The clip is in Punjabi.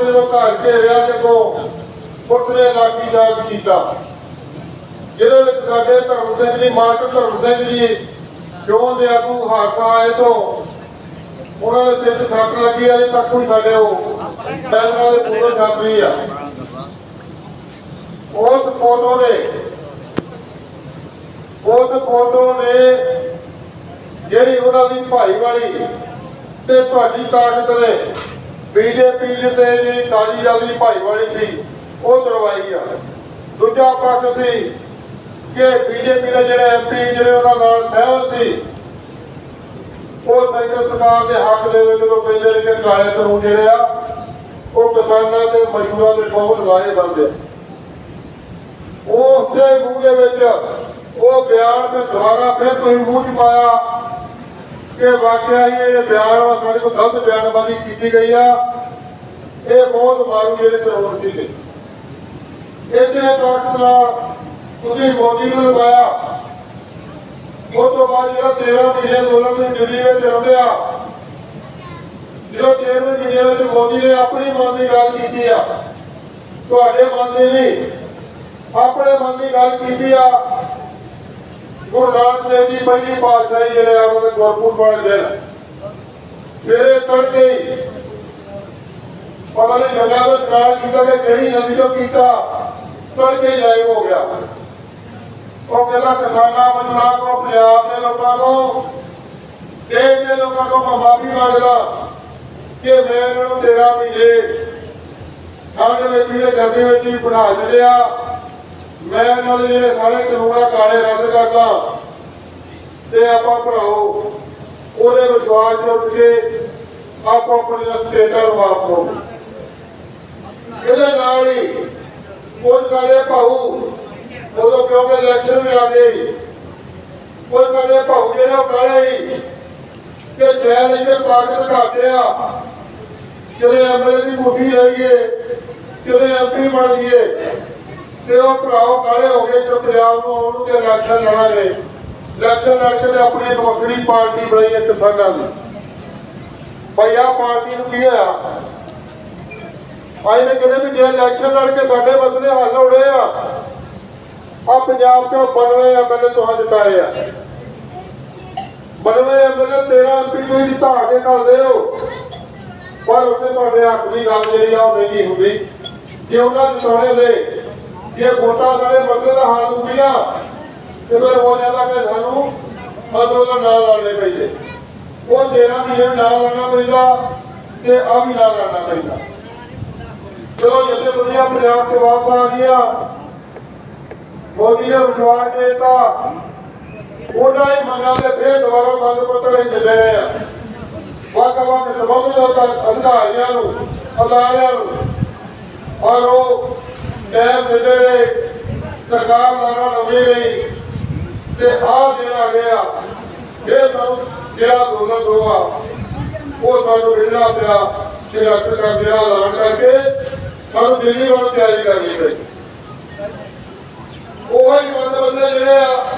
ਉੱਤੇ ਜਦੋਂ ਘਰ ਘੇਰਿਆ ਤੇ ਕੋ ਪੁੱਤਰੇ ਲਾਠੀ ਚਾਰਜ ਕੀਤਾ। ਜਿਹਦੇ ਵਿੱਚ ਸਾਡੇ ਧਰਮ ਸਿੰਘ ਜੀ, ਮਾਸਟਰ ਧਰਮ ਸਿੰਘ ਜੀ ਕਿਉਂ ਦੇ ਆਗੂ ਹਾਕਾ ਆਏ ਤੋਂ? ਉਹਨਾਂ ਦੇ ਸਿਰ ਸੱਟ ਲੱਗੀ, ਅਜੇ ਤੱਕ ਵੀ ਸਾਡੇ ਉਹ ਬੈਲਰਾਂ ਦੇ ਪੂਰੇ ਛਾਪ ਰਹੀ ਆ। ਉਸ ਫੋਟੋ ਨੇ ਉਸ ਫੋਟੋ ਨੇ ਜਿਹੜੀ ਉਹਨਾਂ ਦੀ ਭਾਈ ਵਾਲੀ ਤੇ ਤੁਹਾਡੀ ਤਾਕਤ ਨੇ ਬੀਜੇਪੀ ਤੇ ਜਿਹੜੀ ਕਾਲੀ ਦਲ ਦੀ ਸੀ, ਉਹ ਦਰਵਾਈ ਆ। ਦੂਜਾ ਪੱਖ ਸੀ ਕਿ ਬੀਜੇਪੀ ਦੇ ਜਿਹੜੇ ਐਮਪੀ ਜਿਹੜੇ ਉਹਨਾਂ ਨਾਲ ਸਹਿਮਤ ਸੀ, ਉਹ ਸੈਂਟਰ ਸਰਕਾਰ ਦੇ ਹੱਕ ਦੇ ਵਿੱਚ ਜਦੋਂ ਕਹਿੰਦੇ ਨੇ ਕਿ ਕਾਲੇ ਕਾਨੂੰਨ ਜਿਹੜੇ ਆ, ਉਹ ਕਿਸਾਨਾਂ ਤੇ ਮਜ਼ਦੂਰਾਂ ਦੇ ਬਹੁਤ ਲਾਏ ਬੰਦੇ ਆ। ਉਹ ਉਸੇ ਵਿੱਚ ਉਹ ਬਿਆਨ ਤੇ ਦੁਬਾਰਾ ਫਿਰ ਤੁਸੀਂ ਮੂੰਹ ਚ ਪਾਇਆ ਕਿ ਵਾਕਿਆ ਹੀ ਇਹ ਬਿਆਨ ਸਾਡੇ ਕੋਲ ਗਲਤ ਬਿਆਨਬਾਜ਼ੀ ਕੀਤੀ ਗਈ ਆ। ਇਹ ਬਹੁਤ ਮਾਰੂ ਜਿਹੜੇ ਕਾਨੂੰਨ ਸੀਗੇ ਇੱਥੇ ਟਰੱਕ ਦਾ ਤੁਸੀਂ ਮੋਦੀ ਨੂੰ ਲਗਾਇਆ ਉਸ ਤੋਂ ਬਾਅਦ ਜਿਹੜਾ 13 ਮਹੀਨੇ ਅੰਦੋਲਨ ਦੀ ਦਿੱਲੀ ਵਿੱਚ ਚੱਲਦਿਆ ਜਦੋਂ 13 ਮਹੀਨੇ ਵਿੱਚ ਮੋਦੀ ਨੇ ਆਪਣੀ ਮਨ ਦੀ ਗੱਲ ਕੀਤੀ ਆ। ਤੁਹਾਡੇ ਮਨ ਦੀ ਨਹੀਂ, ਆਪਣੇ ਮਨ ਦੀ ਗੱਲ ਕੀਤੀ ਆ। ਗੁਰੂ ਨਾਨਕ ਦੇਵ ਜੀ ਪਹਿਲੀ ਪਾਤਸ਼ਾਹੀ ਜਿਹੜੇ ਆ, ਉਹਨਾਂ ਦੇ ਗੁਰਪੁਰਬ ਵਾਲੇ ਦਿਨ ਸਵੇਰੇ ਤੜਕੇ ਉਹਨਾਂ ਨੇ ਜਗ੍ਹਾ ਤੋਂ ਸਟਾਰਟ ਕੀਤਾ ਕਿ ਕਿਹੜੀ ਨਦੀ ਤੋਂ ਕੀਤਾ, ਤੜਕੇ ਜਾਇ ਹੋ ਗਿਆ। ਉਹ ਕਹਿੰਦਾ, ਕਿਸਾਨਾਂ ਮਜ਼ਦੂਰਾਂ ਕੋ ਪੰਜਾਬ ਦੇ ਲੋਕਾਂ ਕੋ, ਦੇਸ਼ ਦੇ ਲੋਕਾਂ ਕੋ ਮੈਂ ਮਾਫੀ ਮੰਗਦਾ ਕਿ ਮੈਂ ਇਹਨਾਂ ਨੂੰ ਤੇਰਾ ਮਹੀਨੇ ਠੰਡ ਵਿੱਚ ਵੀ ਗਰਮੀ ਵਿੱਚ ਵੀ ਬਣਾ ਛੱਡਿਆ। ਮੈਂ ਇਹਨਾਂ ਦੇ ਜਿਹੜੇ ਸਾਰੇ ਕਾਨੂੰਨਾਂ ਕਾਲੇ ਰੱਦ ਕਰਦਾ। ਤੇ ਆਪਾਂ ਭਰਾਓ, ਉਹਦੇ ਵਿਸ਼ਵਾਸ ਚ ਉੱਠ ਕੇ ਆਪੋ ਆਪਣੇ ਸਟੇਟਰ ਵਾਪਰੋ ਇਹਦੇ ਨਾਲ ਹੀ ਕੋਈ ਸਾਡੇ ਭਾਊ ਉਦੋਂ ਕਿਉਂਕਿ ਇਲੈਕਸ਼ਨ ਵੀ ਆ ਗਈ ਕੋਈ ਸਾਡੇ ਭਾਊ ਜਿਹੜੇ ਉਹ ਕਾਲੇ ਹੀ ਕਿ ਜੈਲ ਵਿੱਚ ਤਾਕਤ ਘਾਟੇ ਆ। ਕਿਤੇ ਐਮਐਲਏ ਦੀ ਮੁੱਠੀ ਲੈ ਕਿਤੇ ਐਮਪੀ ਬਣ ਜਾਈਏ। ਤੇ ਉਹ ਭਰਾਓ ਕਾਲੇ ਹੋ ਗਏ ਜੋ ਪੰਜਾਬ ਨੂੰ ਆਉਣ ਤੇ ਇਲੈਕਸ਼ਨ ਲੜਾਂਗੇ ਇਲੈਕਸ਼ਨ ਲੜ ਕੇ ਤੇ ਆਪਣੀ ਇੱਕ ਵੱਖਰੀ ਪਾਰਟੀ ਬਣਾਈ ਹੈ ਕਿਸਾਨਾਂ ਦੀ। ਭਾਈ, ਆਹ ਪਾਰਟੀ ਨੂੰ ਕੀ ਹੋਇਆ? ਆਈ ਨੇ ਕਹਿੰਦੇ ਵੀ ਜੇ ਇਲੈਕਸ਼ਨ ਲੜ ਕੇ ਸਾਡੇ ਮਸਲੇ ਹੱਲ ਹੋਣੇ ਆ ਆ? ਪੰਜਾਬ ਤੋਂ 92 ਐਮਐਲਏ ਤੁਹਾਂ ਜਿਤਾਏ ਆ 92 ਐਮਐਲਏ 13 ਐਮਪੀ ਤੁਸੀਂ ਜਿਤਾ ਕੇ ਕਰਦੇ ਹੋ। ਪਰ ਉੱਥੇ ਤੁਹਾਡੇ ਹੱਕ ਦੀ ਗੱਲ ਜਿਹੜੀ ਆ, ਉਹ ਨਹੀਂ ਹੁੰਦੀ। ਜੇ ਉਹਨਾਂ ਜਿਤਾਉਣੇ ਦੇ ਜੇ ਵੋਟਾਂ ਸਾਡੇ ਮਸਲੇ ਦਾ ਹੱਲ ਹੁੰਦੀਆਂ ਤੇ ਫਿਰ ਹੋ ਜਾਂਦਾ ਕਿ ਸਾਨੂੰ ਅੰਦੋਲਨ ਨਾਲ ਲੜਨੇ ਪੈਂਦੇ। ਉਹ 13 ਮਹੀਨੇ ਨਾਲ ਲੜਨਾ ਪੈਂਦਾ ਤੇ ਆ ਵੀ ਨਾਲ ਲੜਨਾ ਪੈਂਦਾ। ਚਲੋ ਜਿੱਥੇ ਦੁਨੀਆ ਪੰਜਾਬ ਤੇ ਵਾਪਸ ਆ ਗਿਆ ਮੋਦੀ ਨੇ ਵਿਸ਼ਵਾਸ ਦੇਤਾ। ਉਹਨਾਂ ਹੀ ਮੰਗਾਂ ਦੇ ਫੇਰ ਦੁਬਾਰਾ ਮੰਗ ਪੱਤਰ ਚੱਲੇ ਆ। ਵੱਖ ਵੱਖ ਸੰਬੰਧਿਤ ਅਧਿਕਾਰੀਆਂ ਨੂੰ, ਅਦਾਰਿਆਂ ਨੂੰ ਔਰ ਉਹ ਟਾਈਮ ਦਿੰਦੇ ਨੇ। ਸਰਕਾਰ ਲਾਣਾ ਨਵੀਂ ਨਹੀਂ ਤੇ ਆਹ ਜਿਹੜਾ ਗਿਆ, ਇਹ ਸਾਨੂੰ ਜਿਹੜਾ ਦੋਨਾਂ ਦੋ ਉਹ ਸਾਨੂੰ ਮਿਲਣਾ ਪਿਆ ਕਿ ਡਾਕਟਰ ਜਿਹੜਾ ਐਲਾਨ ਕਰਕੇ ਸਾਨੂੰ ਦਿੱਲੀ ਵੱਲ ਤਿਆਰੀ ਕਰਨੀ ਪਈ। ਉਹ ਹੀ ਬੰਦੇ ਬੰਦੇ ਜਿਹੜੇ ਆ